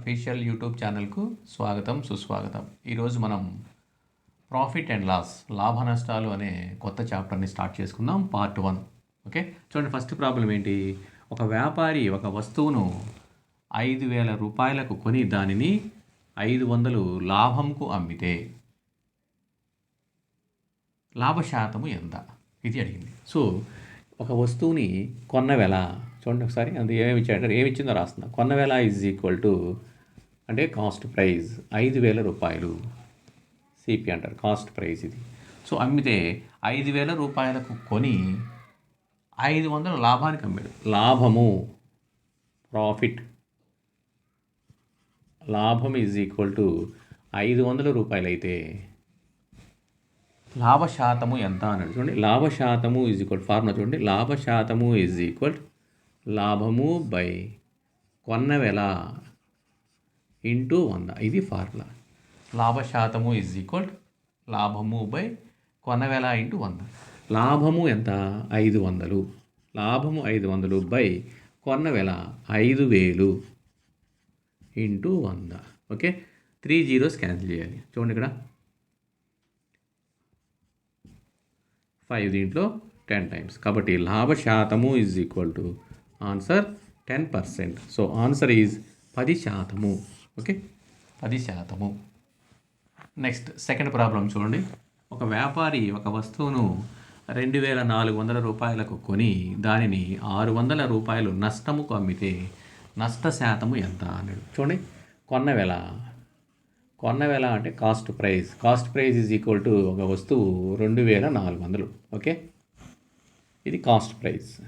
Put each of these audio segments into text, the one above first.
Official YouTube ఛానల్కు స్వాగతం సుస్వాగతం. ఈరోజు మనం ప్రాఫిట్ అండ్ లాస్ లాభ నష్టాలు అనే కొత్త చాప్టర్ని స్టార్ట్ చేసుకుందాం పార్ట్ వన్. ఓకే? చూడండి ఫస్ట్ ప్రాబ్లం ఏంటి? ఒక వ్యాపారి ఒక వస్తువును ఐదు వేల రూపాయలకు కొని దానిని ఐదు వందలు లాభంకు అమ్మితే లాభశాతము ఎంత? ఇది అడిగింది. సో ఒక వస్తువుని కొన్న వెల చూడండి ఒకసారి అది ఏమి ఇచ్చాడు ఏమి ఇచ్చిందో రాస్తున్నా. కొన్న వెల ఈజ్ ఈక్వల్ టు అంటే కాస్ట్ ప్రైజ్ ఐదు వేల రూపాయలు. సిపి అంటారు కాస్ట్ ప్రైజ్ ఇది. సో అమ్మితే ఐదు వేల రూపాయలకు కొని ఐదు వందల లాభానికి అమ్మాడు. లాభము ప్రాఫిట్ లాభం ఈజ్ ఈక్వల్ టు ఐదు వందల రూపాయలు అయితే లాభశాతము ఎంత అన్నాడు చూడండి. లాభశాతము ఈజ్ ఈక్వల్ ఫార్ములా చూడండి. లాభశాతము ఈజ్ ఈక్వల్ లాభము బై కొన్న వెల ఇంటూ వంద. ఇది ఫార్ములా. లాభశాతము ఈజ్ ఈక్వల్ లాభము బై కొన్న వెల ఇంటూ వంద. లాభము ఎంత? ఐదు వందలు. లాభము ఐదు వందలు బై కొన్న వెల ఐదు వేలు ఇంటూ వంద. ఓకే? త్రీ జీరోస్ క్యాన్సిల్ చేయాలి. చూడండి ఇక్కడ. ఫైవ్ దీంట్లో టెన్ టైమ్స్. కాబట్టి లాభ శాతము is equal to answer ten percent so answer is పది శాతము. ఓకే? పది శాతము. నెక్స్ట్ సెకండ్ ప్రాబ్లం చూడండి. ఒక వ్యాపారి ఒక వస్తువును రెండు వేల నాలుగు వందల రూపాయలకు కొని దానిని ఆరు వందల రూపాయలు నష్టముకు అమ్మితే నష్ట శాతము ఎంత అన్నాడు. చూడండి. కొన్న వెల. కొన్న వెల అంటే cost price cost price is equal to ఒక వస్తువు రెండు వేల నాలుగు వందలు. ఓకే? ఇది కాస్ట్ ప్రైస్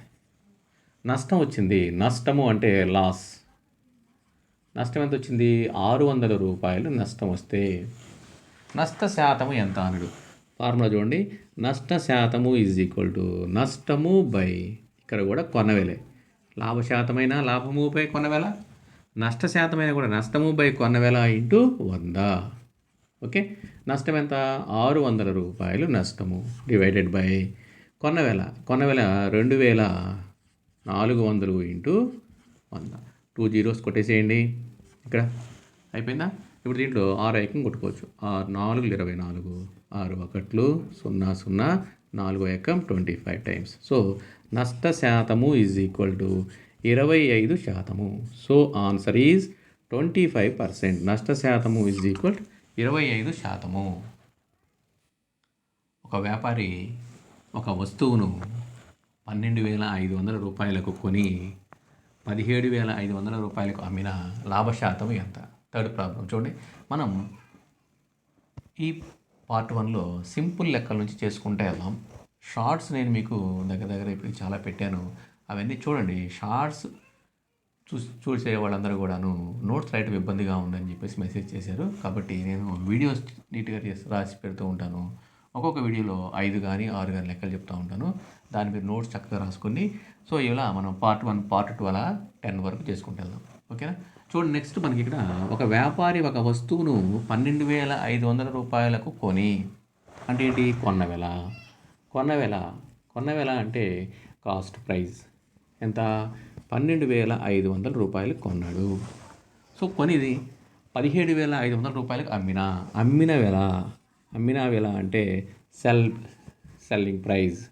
నష్టం వచ్చింది. నష్టము అంటే లాస్ నష్టం ఎంత వచ్చింది ఆరు వందల రూపాయలు నష్టం వస్తే నష్ట శాతము ఎంత అనడు? ఫార్ములా చూడండి. నష్ట శాతము ఈజ్ ఈక్వల్ టు నష్టము బై ఇక్కడ కూడా కొనవేలే. లాభశాతమైన లాభము బై కొనవేల? నష్ట శాతమైన కూడా నష్టము బై కొనవేల ఇంటూ వంద. ఓకే? నష్టం ఎంత? ఆరు వందల రూపాయలు నష్టము డివైడెడ్ బై కొన్నవేల కొన్నవేల రెండు వేల నాలుగు వందలు ఇంటూ వంద. టూ జీరోస్ కొట్టేసేయండి. ఇక్కడ అయిపోయిందా? ఇప్పుడు దీంట్లో ఆరు ఐకం కొట్టుకోవచ్చు. ఆరు నాలుగు ఇరవై నాలుగు ఆరు ఒకట్లు సున్నా సున్నా నాలుగు ఎకం ట్వంటీ ఫైవ్ టైమ్స్. సో నష్ట శాతము ఈజ్ ఈక్వల్ టు ఇరవై ఐదు శాతము. So answer is twenty five percent. నష్ట శాతము ఈజ్ ఈక్వల్ ఇరవై ఐదు శాతము. ఒక వ్యాపారి ఒక వస్తువును పన్నెండు వేల ఐదు వందల రూపాయలకు కొని పదిహేడు వేల ఐదు వందల రూపాయలకు అమ్మిన లాభశాతం ఎంత? Third problem. చూడండి మనం ఈ పార్ట్ వన్లో సింపుల్ లెక్కల నుంచి చేసుకుంటే వెళ్దాం షార్ట్స్ నేను మీకు దగ్గర దగ్గర ఇప్పుడు చాలా పెట్టాను. అవన్నీ చూడండి షార్ట్స్ చూ చూసే వాళ్ళందరూ కూడాను నోట్స్ రాయటం ఇబ్బందిగా ఉందని చెప్పేసి మెసేజ్ చేశారు. కాబట్టి నేను వీడియోస్ నీట్గా చేసి రాసి పెడుతూ ఉంటాను. ఒక్కొక్క వీడియోలో ఐదు కానీ ఆరు కానీ లెక్కలు చెప్తూ ఉంటాను. దాని మీద నోట్స్ చక్కగా రాసుకొని సో ఇలా మనం పార్ట్ వన్ పార్ట్ టూ అలా టెన్ వరకు చేసుకుంటూ వెళ్దాం. ఓకేనా చూడండి నెక్స్ట్ మనకి ఇక్కడ ఒక వ్యాపారి ఒక వస్తువును పన్నెండు వేల ఐదు వందల రూపాయలకు కొని. అంటే ఏంటి? కొన్న వెల. కొన్న వెల. కొన్న వెల అంటే కాస్ట్ ప్రైస్ ఎంత? పన్నెండు వేల ఐదు వందల రూపాయలు కొన్నాడు. సో కొనిది పదిహేడు వేల ఐదు వందల రూపాయలకు అమ్మిన. అమ్మిన వెల. అమ్మిన ఎలా అంటే సెల్ సెల్లింగ్ ప్రైస్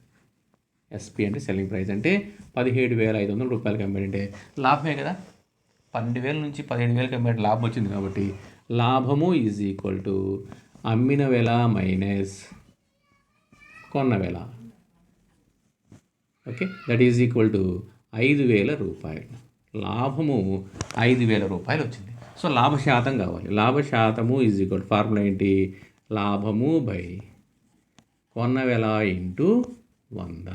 ఎస్పి అంటే సెల్లింగ్ ప్రైస్ అంటే పదిహేడు వేల ఐదు వందల రూపాయలకి అమ్మాడంటే లాభమే కదా? పన్నెండు వేల నుంచి పదిహేడు వేలకి అమ్మాడు లాభం వచ్చింది కాబట్టి లాభము ఈజ్ ఈక్వల్ టు అమ్మిన వేల మైనస్ కొన్న వేల okay that is equal to ఐదు వేల రూపాయలు. లాభము ఐదు వేల రూపాయలు వచ్చింది. సో లాభ శాతం కావాలి. లాభ శాతము ఈజ్ ఈక్వల్ ఫార్ములా ఏంటి? లాభము బై కొన్నవెలా ఇంటూ వంద.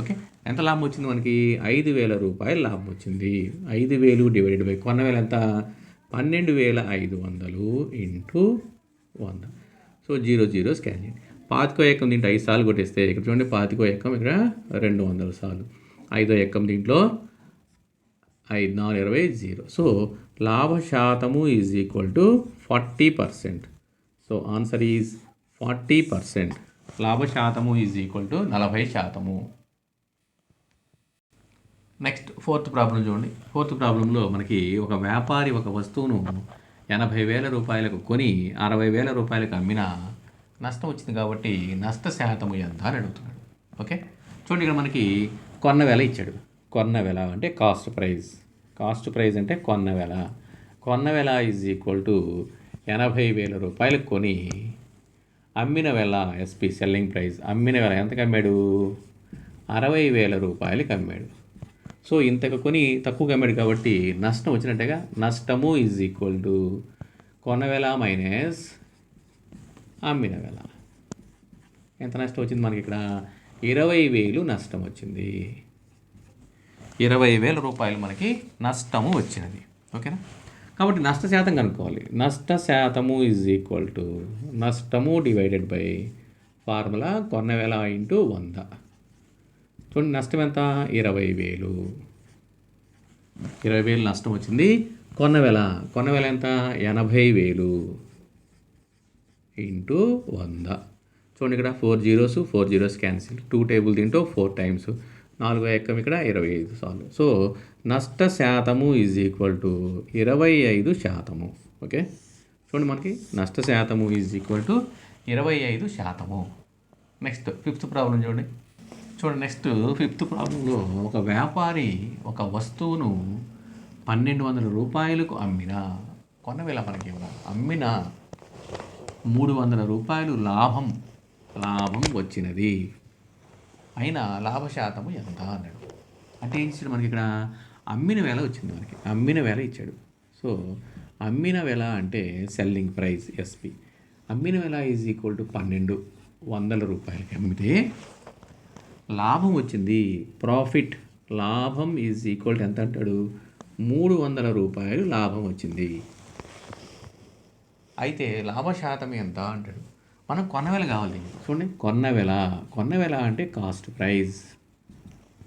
ఓకే? ఎంత లాభం వచ్చింది మనకి? ఐదు వేల రూపాయలు లాభం వచ్చింది. ఐదు వేలు డివైడెడ్ బై కొన్న వేల ఎంత? పన్నెండు వేల ఐదు వందలు ఇంటూ వంద. సో జీరో జీరో స్కాన్ చేయండి. పాతికో ఎక్కం దీంట్లో ఐదు సార్లు కొట్టేస్తే ఇక్కడ చూడండి పాతికో ఎక్కం ఇక్కడ రెండు వందల సార్లు. ఐదో ఎక్కం దీంట్లో ఐదు నాలుగు ఇరవై జీరో. సో లాభ శాతము is equal to forty percent. So answer is forty percent లాభ శాతము ఈజ్ ఈక్వల్ టు నలభై శాతము. నెక్స్ట్ ఫోర్త్ ప్రాబ్లం చూడండి. ఫోర్త్ ప్రాబ్లంలో మనకి ఒక వ్యాపారి ఒక వస్తువును ఎనభై వేల రూపాయలకు కొని అరవై వేల రూపాయలకు అమ్మినా నష్టం వచ్చింది కాబట్టి నష్ట శాతము ఎంత అని అడుగుతున్నాడు. ఓకే చూడండి ఇక్కడ మనకి కొన్న వెల ఇచ్చాడు. కొన్న వెల అంటే కాస్ట్ ప్రైస్ కాస్ట్ ప్రైస్ అంటే కొన్న వెల. కొన్న వెల ఈజ్ ఈక్వల్ టు ఎనభై వేల రూపాయలు కొని అమ్మిన వేళ ఎస్పి సెల్లింగ్ ప్రైస్ అమ్మిన వేళ ఎంతకు అమ్మాడు అరవై వేల రూపాయలకి అమ్మాడు. సో ఇంతకు కొని తక్కువగా అమ్మాడు కాబట్టి నష్టం వచ్చినట్టుగా? నష్టము ఈజ్ ఈక్వల్ టు కొనవేళ మైనస్ అమ్మిన వేళ. ఎంత నష్టం వచ్చింది మనకి ఇక్కడ? ఇరవై వేలు నష్టం వచ్చింది. ఇరవై వేల రూపాయలు మనకి నష్టము వచ్చినది. ఓకేనా? కాబట్టి నష్ట శాతం కనుక్కోవాలి. నష్ట శాతము ఈజ్ ఈక్వల్ టు నష్టము డివైడెడ్ బై ఫార్ములా కొన్న వేల ఇంటూ వంద. చూడండి నష్టం ఎంత? ఇరవై వేలు. ఇరవై వేలు నష్టం వచ్చింది. కొన్న వేల కొన్న వేల ఎంత? ఎనభై వేలు ఇంటూ వంద. చూడండి ఇక్కడ four zeros four zeros cancel two table తింటూ ఫోర్ టైమ్స్ నాలుగో ఎక్కం ఇక్కడ ఇరవై ఐదు సార్లు సో నష్ట శాతము ఈజ్ ఈక్వల్ టు ఇరవై ఐదు శాతము. ఓకే? చూడండి మనకి నష్ట శాతము ఈజ్ ఈక్వల్ టు ఇరవై ఐదు శాతము. నెక్స్ట్ ఫిఫ్త్ ప్రాబ్లం చూడండి. చూడండి నెక్స్ట్ ఫిఫ్త్ ప్రాబ్లంలో ఒక వ్యాపారి ఒక వస్తువును పన్నెండు వందల రూపాయలకు అమ్మిన కొనవేళ మనకి అమ్మిన మూడు వందల రూపాయలు లాభం లాభం వచ్చినది. అయినా లాభశాతము ఎంత అన్నాడు. అంటే ఏం ఇచ్చాడు మనకి ఇక్కడ? అమ్మిన వేల వచ్చింది మనకి. అమ్మిన వేల ఇచ్చాడు. సో అమ్మిన వేల అంటే సెల్లింగ్ ప్రైస్ ఎస్పి అమ్మిన వేల ఈజ్ ఈక్వల్ టు పన్నెండు వందల రూపాయలకి అమ్మితే లాభం వచ్చింది. ప్రాఫిట్ లాభం ఈజ్ ఈక్వల్ టు ఎంత అంటాడు? మూడు వందల రూపాయలు లాభం వచ్చింది. అయితే లాభశాతం ఎంత అంటాడు? మనం కొన్నవేల కావాలి చూడండి కొన్నవేల. కొన్నవేల అంటే కాస్ట్ ప్రైస్.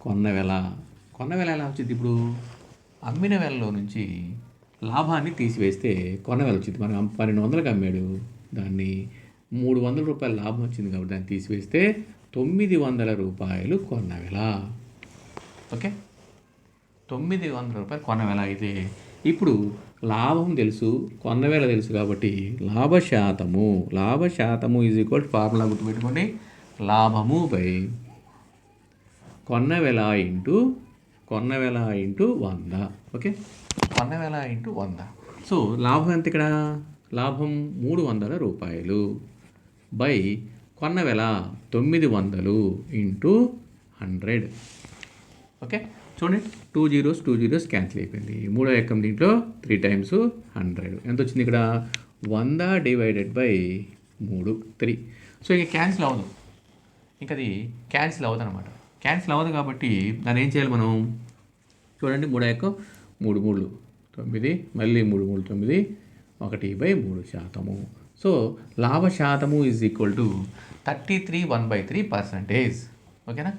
కొన్నవేల. కొన్నవేల ఎలా వచ్చింది ఇప్పుడు? అమ్మిన వేలలో నుంచి లాభాన్ని తీసివేస్తే కొన్నవేల వచ్చింది. మనం పన్నెండు వందలకు అమ్మాడు. దాన్ని మూడు వందల రూపాయల లాభం వచ్చింది కాబట్టి దాన్ని తీసివేస్తే తొమ్మిది వందల రూపాయలు కొన్నవేల. ఓకే? తొమ్మిది వందల రూపాయలు కొన్నవేల. అయితే ఇప్పుడు లాభం తెలుసు కొన్నవేల తెలుసు కాబట్టి లాభశాతము. లాభశాతము ఈజ్ ఈక్వల్ ఫార్ములా గుర్తుపెట్టుకోండి. లాభము బై కొన్నవేల ఇంటూ కొన్నవేల ఇంటూ వంద. ఓకే కొన్నవేళ ఇంటూ వంద. సో లాభం ఎంత ఇక్కడ? లాభం మూడు వందల రూపాయలు. బై కొన్నవేల తొమ్మిది వందలు ఇంటూ హండ్రెడ్ ఓకే చూడండి. Two zeros two zeros cancel అయిపోయింది. మూడో ఎక్కం దీంట్లో త్రీ టైమ్స్ హండ్రెడ్ ఎంత వచ్చింది ఇక్కడ? వంద డివైడెడ్ బై మూడు త్రీ సో ఇక క్యాన్సిల్ అవ్వదు. ఇంక అది క్యాన్సిల్ అవ్వదు అనమాట క్యాన్సిల్ అవ్వదు కాబట్టి దాన్ని ఏం చేయాలి మనం? చూడండి మూడో ఎక్కం మూడు మూడు తొమ్మిది. మళ్ళీ మూడు మూడు తొమ్మిది. ఒకటి బై మూడు శాతము. సో లాభ శాతము is equal to thirty three one by three percentage ఓకేనా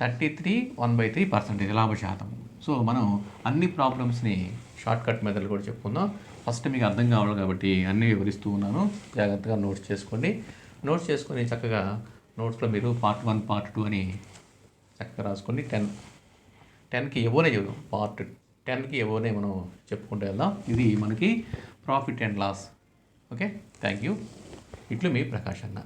thirty three one by three percentage లాభ శాతం. సో మనం అన్ని ప్రాబ్లమ్స్ని షార్ట్కట్ మెథడ్ కూడా చెప్పుకుందాం. ఫస్ట్ మీకు అర్థం కావాలి కాబట్టి అన్నీ వివరిస్తూ ఉన్నాను. జాగ్రత్తగా నోట్స్ చేసుకోండి. నోట్స్ చేసుకొని చక్కగా నోట్స్లో మీరు పార్ట్ వన్ పార్ట్ టూ అని చక్కగా రాసుకోండి. టెన్ టెన్కి ఎవోనే పార్ట్ టెన్కి ఎవోనే మనం చెప్పుకుంటూ వెళ్దాం. ఇది మనకి profit and loss. Okay? Thank you. ఇట్లు మీ ప్రకాష్ అన్న